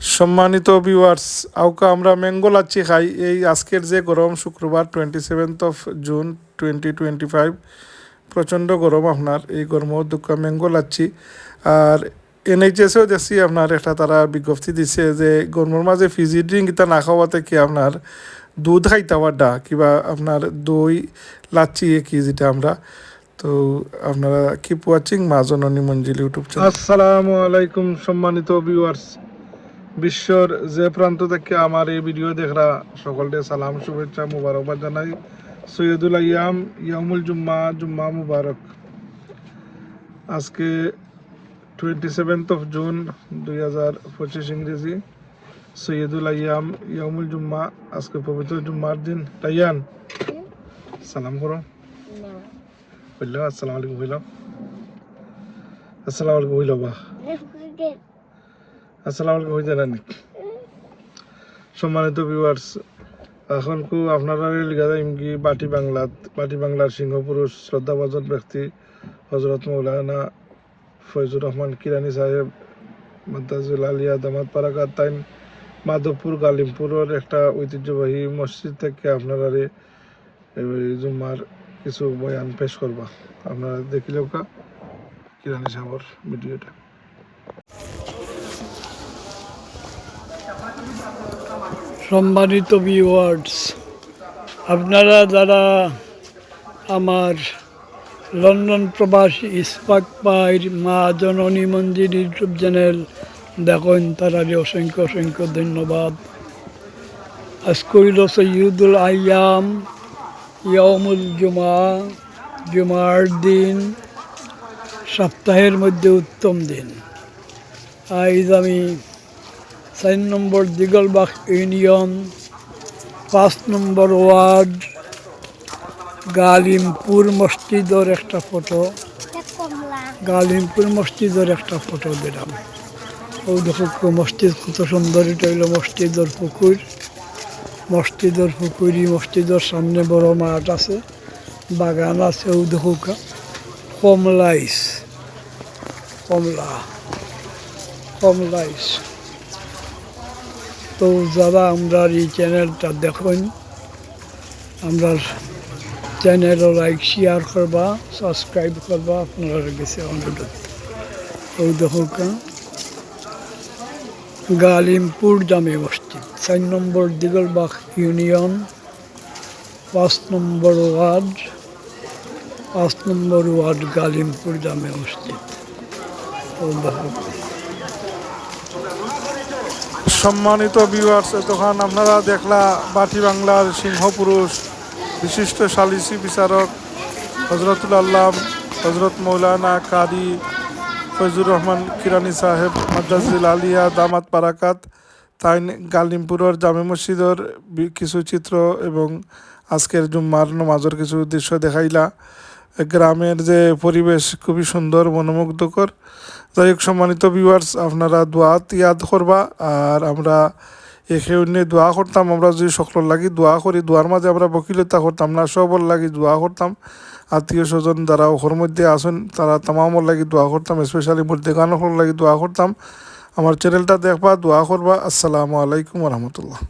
সম্মানিত ভিউয়ার্স আউকা আমরা ম্যাঙ্গো লাচ্ছি খাই। এই আজকের যে গরম শুক্রবার twenty seventh of June twenty twenty five প্রচণ্ড গরম আপনার, এই গরম দুঃখ ম্যাঙ্গো লাচ্ছি। আর এনএইচএসেও দেখছি আপনার, একটা তারা বিজ্ঞপ্তি দিছে যে গরমের মাঝে ফিজি ড্রিঙ্ক এটা না খাওয়াতে কি আপনার দুধ খাইতে ডা, কিবা আপনার দই লাচ্ছি এ কি যেটা আমরা। তো আপনারা কিপ ওয়াচিং মা জননী মঞ্জিল ইউটিউব চ্যানেল আসসালামু আলাইকুম সম্মানিত ভিউয়ার্স বিশ্বর যে প্রান্ত থেকে আমার এই ভিডিও দেখরা, সকলকে সালাম, শুভেচ্ছা, মুবারকবাদ জানাই। সৈয়দুল আয়াম ইয়ামুল জুম্মা জুম্মা মুবারক। আজকে টোয়েন্টি সেভেন্থ অফ জুন দুই হাজার পঁচিশ ইংরেজি। সৈয়দুল আয়াম ইয়ামুল জুম্মা, আজকে পবিত্র জুম্মার দিন। তাইয়ান সালাম করো। হইল আসসালামু আলাইকুম হইল আসসালামু আলাইকুম হইল বা আসসালামু আলাইকুম হইতে নানি সম্মানিত ভিউয়ার্স এখন কু আপনারা লিখা কি বাটি বাংলাত বাটি বাংলার সিংহ পুরুষ, শ্রদ্ধাভাজন ব্যক্তি হজরত মৌলানা ফয়জুর রহমান কিরানি সাহেব মাদ্দাজুল আলিয়া, দামাত পারাকাত, তাইন মাধবপুর, গালিমপুরের একটা ঐতিহ্যবাহী মসজিদ থেকে আপনারা জুম্মার কিছু বয়ান পেশ করবা। আপনারা দেখিলেও কা? কিরানি সাহেবর ভিডিওটা। সম্মানিত ভিউয়ার্স আপনারা যারা আমার লন্ডন প্রবাসী ইস্পাক পাইর মা জননী মন্দির ইউটিউব চ্যানেল দেখেন তারারে অসংখ্য অসংখ্য ধন্যবাদ। আজকে হইল সৈয়দুল আয়াম ইয়মুল জুমা, জুমার দিন, সপ্তাহের মধ্যে উত্তম দিন। আজ আমি চার নম্বর দিগলবাগ ইউনিয়ন, পাঁচ নম্বর ওয়ার্ড, গালিমপুর মসজিদের একটা ফটো। গালিমপুর মসজিদের একটা ফটো দিলাম। ও দেখো মসজিদ কত সুন্দর, এটা হইল মসজিদের পুকুর। মসজিদের পুকুরি মসজিদের সামনে বড় মাঠ আছে, বাগান আছে, ও দেখো কমলাইস কমলা কমলাইস তো যারা আমরা এই চ্যানেলটা দেখুন আমরা চ্যানেলও লাইক শেয়ার করবা সাবস্ক্রাইব করবা, আপনারা গেছে অনুরোধ। ওই দেখা গালিমপুর জামে মসজিদ, চার নম্বর দিগলবাগ ইউনিয়ন, পাঁচ নম্বর ওয়ার্ড, পাঁচ নম্বর ওয়ার্ড গালিমপুর জামে মসজিদ। ও দেখা সম্মানিত ভিউয়ার্স তখন আপনারা দেখলা বাটি বাংলার সিংহপুরুষ বিশিষ্ট সালিসি বিচারক, হজরতুল আল্লাহ হজরত মৌলানা কারি ফৈজুর রহমান কিরানি সাহেব মাদ্রাজুল আলিয়া, দামাত পারাকাত তাই গালিমপুরের জামে মসজিদের কিছু চিত্র এবং আজকের জুম্মার নমাজের কিছু দৃশ্য দেখাইলা। গ্রামের যে পরিবেশ খুবই সুন্দর, মনোমুগ্ধকর। যাই হোক, সম্মানিত ভিউয়ার্স আপনারা দোয়াত ইয়াদ করবা, আর আমরা এখে অন্য দোয়া করতাম। আমরা যদি সকলের লাগি দোয়া করি, দোয়ার মাঝে আমরা বকিলতা করতাম, না, সবর লাগি দোয়া করতাম। আত্মীয় স্বজন যারা ওখর মধ্যে আসেন তারা তামামর লাগি দোয়া করতাম স্পেশালি মধ্যে গানর লাগি দোয়া করতাম। আমার চ্যানেলটা দেখবা, দোয়া করবা। আসসালামু আলাইকুম রহমতুল্লাহ।